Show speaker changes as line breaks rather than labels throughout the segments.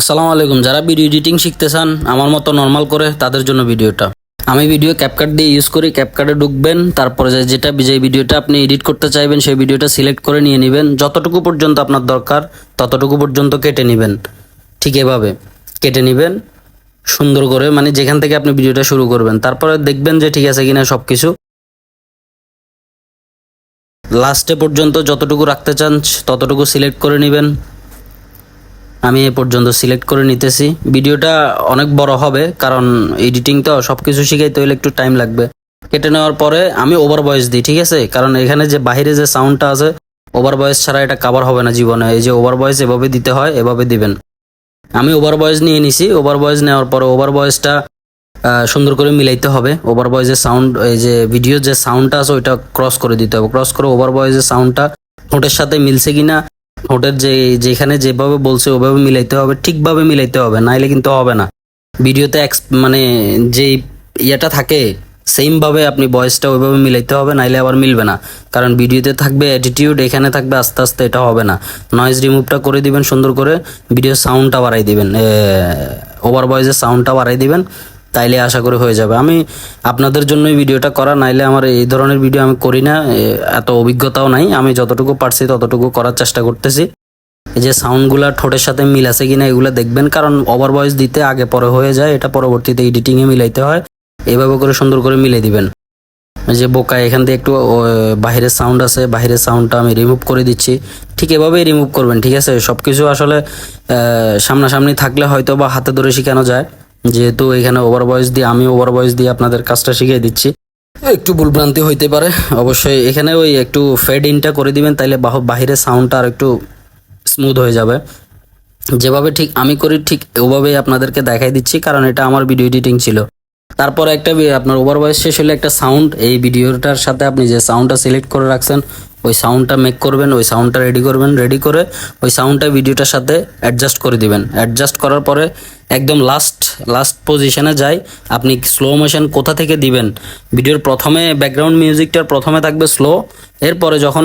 আসসালামু আলাইকুম। যারা ভিডিও এডিটিং শিখতে চান, আমার মতো নর্মাল করে তাদের জন্য ভিডিওটা আমি ভিডিও ক্যাপকাট দিয়ে ইউজ করি ক্যাপকাটে ঢুকবেন, তারপরে যেটা যে ভিডিওটা আপনি এডিট করতে চাইবেন, সেই ভিডিওটা সিলেক্ট করে নিয়ে নেবেন। যতটুকু পর্যন্ত আপনার দরকার, ততটুকু পর্যন্ত কেটে নেবেন। ঠিক এভাবে কেটে নেবেন, সুন্দর করে মানে যেখান থেকে আপনি ভিডিওটা শুরু করবেন। তারপরে দেখবেন যে ঠিক আছে কিনা সব কিছু লাস্টে পর্যন্ত যতটুকু রাখতে চান, ততটুকু সিলেক্ট করে নেবেন। আমি এ পর্যন্ত সিলেক্ট করে নিতেছি। ভিডিওটা অনেক বড় হবে, কারণ এডিটিং তো সব কিছু শিখাইতে হলে একটু টাইম লাগবে। কেটে নেওয়ার পরে আমি ওভার ভয়েস দিই, ঠিক আছে? কারণ এখানে যে বাইরে যে সাউন্ডটা আছে ওভার ভয়েস ছাড়া এটা কাভার হবে না জীবনে। এই যে ওভার ভয়েস এভাবে দিতে হয়, এভাবে দিবেন। আমি ওভার ভয়েস নিয়ে নিছি। ওভার ভয়েস নেওয়ার পরে ওভার ভয়েসটা সুন্দর করে মিলাইতে হবে। ওভার ভয়েসের সাউন্ড এই যে ভিডিও যে সাউন্ডটা আছে, ওইটা ক্রস করে দিতে হবে। ক্রস করে ওভার ভয়েসের সাউন্ডটা ঠোঁটের সাথে মিলছে কিনা ঠোঁটের যে, যেখানে যেভাবে বলছে, ওভাবে মিলাইতে হবে, ঠিকভাবে মিলাইতে হবে, নাইলে কিন্তু হবে না। ভিডিওতে মানে যে ইয়েটা থাকে সেম ভাবে আপনি ভয়েসটা ওইভাবে মিলাইতে হবে, নাইলে আবার মিলবে না। কারণ ভিডিওতে থাকবে অ্যাটিটিউড এখানে থাকবে আস্তে আস্তে এটা হবে না। নয়েজ রিমুভটা করে দিবেন, সুন্দর করে ভিডিও সাউন্ডটা বাড়াই দিবেন ওভার ভয়েসের সাউন্ডটা বাড়াই দিবেন। তাইলে আশা করি হয়ে যাবে। আমি আপনাদের জন্যই ভিডিওটা করা নাইলে আমার এই ধরনের ভিডিও আমি করি না এত অভিজ্ঞতাও নাই। আমি যতটুকু পারছি ততটুকু করার চেষ্টা করতেছি। এই যে সাউন্ডগুলা ঠোঁটের সাথে মিল আছে কিনা এগুলো দেখবেন কারণ ওভার ভয়েস দিতে আগে পরে হয়ে যায় এটা পরবর্তীতে এডিটিংয়ে মিলাইতে হয়। এইভাবে করে সুন্দর করে মিলে দিবেন। যে বোকা এখান থেকে একটু ও, বাহিরের সাউন্ড আছে বাহিরের সাউন্ডটা আমি রিমুভ করে দিচ্ছি। ঠিক এভাবেই রিমুভ করবেন ঠিক আছে? সব কিছু আসলে সামনাসামনি থাকলে হয়তো বা হাতে ধরে শেখানো যায়। যেহেতু এখানে ওভার ভয়েস দিয়ে আমি ওভার ভয়েস দিয়ে আপনাদের কাজটা শিখিয়ে দিচ্ছি। একটু ভুলভ্রান্তি হইতে পারে। অবশ্যই এখানে ওই একটু ফেড ইনটা করে দিবেন, তাইলে বাহ- বাহিরের সাউন্ডটা আর একটু স্মুথ হয়ে যাবে। যেভাবে ঠিক আমি করি, ঠিক ওভাবেই আপনাদেরকে দেখাই দিচ্ছি, কারণ এটা আমার ভিডিও এডিটিং ছিল। তারপরে একটা আপনার ওভার ভয়েস শেষ হলে একটা সাউন্ড এই ভিডিওটার সাথে আপনি যে সাউন্ডটা সিলেক্ট করে রাখছেন ওই সাউন্ডটা মেক করবেন, ওই সাউন্ডটা রেডি করবেন রেডি করে ওই সাউন্ডটা ভিডিওটার সাথে অ্যাডজাস্ট করে দিবেন। অ্যাডজাস্ট করার পরে একদম লাস্ট লাস্ট পজিশনে যাই। আপনি স্লো মোশন কোথা থেকে দিবেন? ভিডিওর প্রথমে ব্যাকগ্রাউন্ড মিউজিকটার প্রথমে থাকবে স্লো এরপরে যখন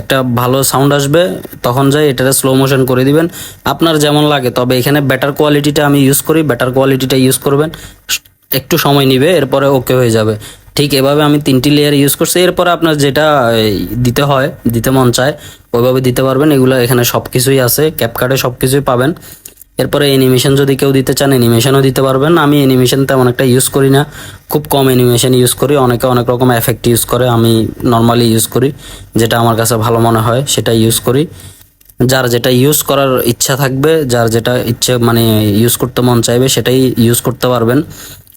একটা ভালো সাউন্ড আসবে, তখন যাই এটারে স্লো মোশন করে দিবেন। আপনার যেমন লাগে, তবে এখানে বেটার কোয়ালিটিটা আমি ইউজ করি বেটার কোয়ালিটিটা ইউজ করবেন। একটু সময় নিবে, এরপরে ওকে হয়ে যাবে। ঠিক এভাবে আমি তিনটি লেয়ার ইউজ করছি। এরপর আপনার যেটা দিতে হয়, দিতে মন চায়, ওইভাবে দিতে পারবেন। এগুলো এখানে সব কিছুই আছে ক্যাপকার্ডে সব কিছুই পাবেন। এরপরে অ্যানিমেশন যদি কেউ দিতে চান অ্যানিমেশনও দিতে পারবেন। আমি অ্যানিমেশন তেমন একটা ইউজ করি না। খুব কম অ্যানিমেশন ইউজ করি। অনেকে অনেক রকম এফেক্ট ইউজ করে, আমি নর্মালি ইউজ করি। যেটা আমার কাছে ভালো মনে হয় সেটা ইউজ করি। যার যেটা ইউজ করার ইচ্ছা থাকবে, যার যেটা ইচ্ছে মানে ইউজ করতে মন চাইবে, সেটাই ইউজ করতে পারবেন।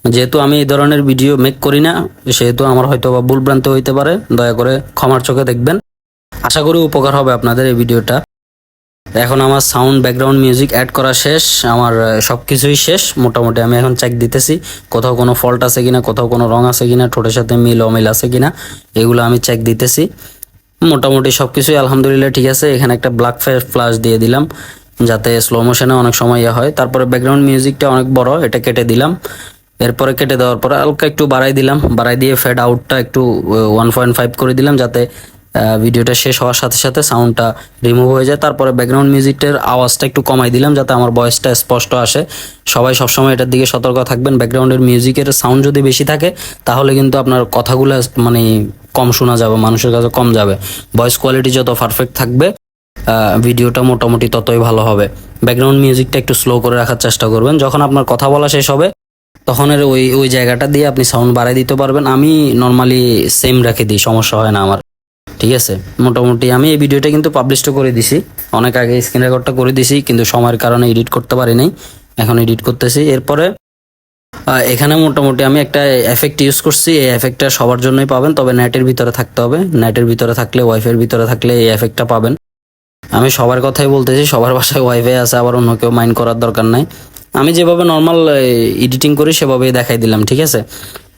যেহেতু আমি এই ধরনের ভিডিও মেক করি না, সেহেতু আমার হয়তো বা ভুলভ্রান্তি হইতে পারে, দয়া করে ক্ষমার চোখে দেখবেন। আশা করি উপকার হবে আপনাদের এই ভিডিওটা। এখন আমার সাউন্ড ব্যাকগ্রাউন্ড মিউজিক অ্যাড করা শেষ, আমার সব কিছুই শেষ। মোটামুটি আমি এখন চেক দিতেছি, কোথাও কোনো ফল্ট আছে কিনা, কোথাও কোনো রং আছে কিনা, ঠোঁটের সাথে মিল, অমিল আছে কিনা, এগুলো আমি চেক দিতেছি। মোটামুটি সব কিছুই আলহামদুলিল্লাহ ঠিক আছে, এখানে একটা ব্ল্যাক ফ্লাশ দিয়ে দিলাম, যাতে স্লো মোশনে অনেক সময় ইয়ে হয়। তারপরে ব্যাকগ্রাউন্ড মিউজিকটা অনেক বড়, এটা কেটে দিলাম। এরপরে কেটে দেওয়ার পরে হালকা একটু বাড়াই দিলাম। বাড়াই দিয়ে ফেড আউটটা একটু ওয়ান পয়েন্ট ফাইভ করে দিলাম যাতে ভিডিওটা শেষ হওয়ার সাথে সাথে সাউন্ডটা রিমুভ হয়ে যায়। তারপরে ব্যাকগ্রাউন্ড মিউজিকটার আওয়াজটা একটু কমাই দিলাম যাতে আমার ভয়েসটা স্পষ্ট আসে। সবাই সবসময় এটার দিকে সতর্ক থাকবেন। ব্যাকগ্রাউন্ডের মিউজিকের সাউন্ড যদি বেশি থাকে, তাহলে কিন্তু আপনার কথাগুলো মানে কম শোনা যাবে, মানুষের কাছে কম যাবে। ভয়েস কোয়ালিটি যত পারফেক্ট থাকবে ভিডিওটা মোটামুটি ততই ভালো হবে। ব্যাকগ্রাউন্ড মিউজিকটা একটু স্লো করে রাখার চেষ্টা করবেন। যখন আপনার কথা বলা শেষ হবে তখন এর ওই ওই জায়গাটা দিয়ে আপনি সাউন্ড বাড়াই দিতে পারবেন। আমি নর্মালি সেম রেখে দিই, সমস্যা হয় না আমার। ঠিক আছে? মোটামুটি আমি এই ভিডিওটা কিন্তু পাবলিশও করে দিছি। অনেক আগে স্ক্রিন রেকর্ডটা করে দিছি, কিন্তু সময়ের কারণে এডিট করতে পারি নাই। এখন এডিট করতেছি। এরপরে এখানে মোটামুটি আমি একটা এফেক্ট ইউজ করছি। এই এফেক্টটা সবার জন্যই পাবেন, তবে নেটের ভিতরে থাকতে হবে। নেটের ভিতরে থাকলে ওয়াইফাইয়ের ভিতরে থাকলে এই এফেক্টটা পাবেন। আমি সবার কথাই বলতেছি, সবার বাসায় ওয়াইফাই আছে, আবার অন্য কেউ মাইন্ড করার দরকার নাই। আমি যেভাবে নর্মাল এডিটিং করি, সেভাবেই দেখাই দিলাম, ঠিক আছে?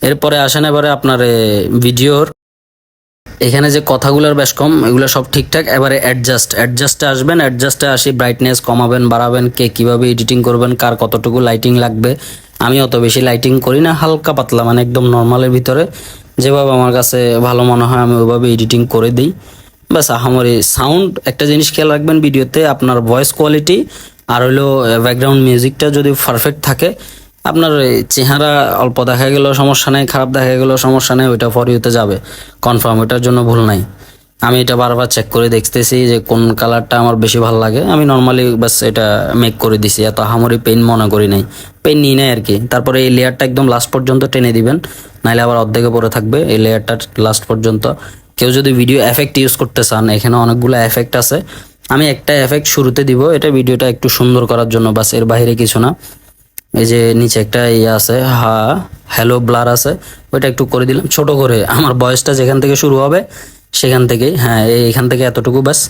এরপরে আসেন এবারে আপনার ভিডিওর এখানে যে কথাগুলোর বেশ কম, এগুলো সব ঠিকঠাক। এবারে অ্যাডজাস্ট অ্যাডজাস্টে আসবেন অ্যাডজাস্টে আসি ব্রাইটনেস কমাবেন, বাড়াবেন, কে কীভাবে এডিটিং করবেন, কার কতটুকু লাইটিং লাগবে। আমি অত বেশি লাইটিং করি না, হালকা পাতলা মানে একদম নর্মালের ভিতরে। যেভাবে আমার কাছে ভালো মনে হয়, আমি ওইভাবে এডিটিং করে দিই। ব্যাস, আহামরি। সাউন্ড একটা জিনিস খেয়াল রাখবেন ভিডিওতে আপনার ভয়েস কোয়ালিটি আর হইল ব্যাকগ্রাউন্ড মিউজিকটা যদি পারফেক্ট থাকে, আপনার চেহারা অল্প দেখা গেলেও সমস্যা নেই, খারাপ দেখা গেলেও সমস্যা নেই, ওইটা ফর ইউতে যাবে। কনফার্ম ওইটার জন্য ভুল নাই। আমি এটা বারবার চেক করে দেখতেছি যে কোন কালারটা আমার বেশি ভালো লাগে। আমি নর্মালি বাস এটা মেক করে দিছি, এত হামরি পেন মনে করি নাই। পেন নিই নাই আর কি। তারপরে এই লেয়ারটা একদম লাস্ট পর্যন্ত টেনে দিবেন নাহলে আবার অর্ধেকে পরে থাকবে এই লেয়ারটা লাস্ট পর্যন্ত। কেউ যদি ভিডিও এফেক্ট ইউজ করতে চান, এখানে অনেকগুলো এফেক্ট আছে। আমি একটা এফেক্ট শুরুতে দিব, এটা ভিডিওটা একটু সুন্দর করার জন্য, বাসের বাইরে কিছু না। এই যে নিচে একটা ইয়ে আছে, হা হ্যালো ব্লার আছে, ওইটা একটু করে দিলাম, ছোট করে। আমার বয়সটা যেখান থেকে শুরু হবে, সেখান থেকেই হ্যাঁ এই- এখান থেকে এতটুকু ব্যাস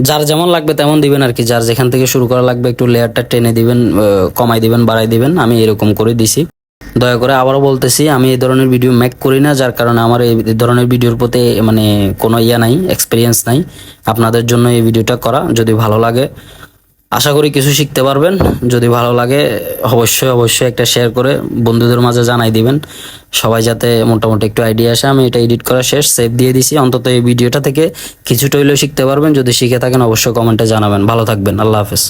যার যেমন লাগবে তেমন দিবেন আর কি, যার যেখান থেকে শুরু করা লাগবে, একটু লেয়ারটা টেনে দিবেন কমাই দিবেন, বাড়াই দিবেন, আমি এরকম করে দিছি। দয়া করে আবারও বলতেছি, আমি এই ধরনের ভিডিও মেক করি না, যার কারণে আমার এই ধরনের ভিডিওর প্রতি মানে কোনো ইয়া নাই এক্সপিরিয়েন্স নাই। আপনাদের জন্য এই ভিডিওটা করা, যদি ভালো লাগে। আশা করি কিছু শিখতে পারবেন। যদি ভালো লাগে, অবশ্যই অবশ্যই একটা শেয়ার করে বন্ধুদের মাঝে জানাই দিবেন। সবাই যাতে মোটামুটি একটু আইডিয়া আসে, আমি এটা এডিট করা শেষ সেভ দিয়ে দিছি। অন্তত এই ভিডিওটা থেকে কিছুটা হইলেও শিখতে পারবেন। যদি শিখে থাকেন, অবশ্যই কমেন্টে জানাবেন। ভালো থাকবেন। আল্লাহ হাফেজ।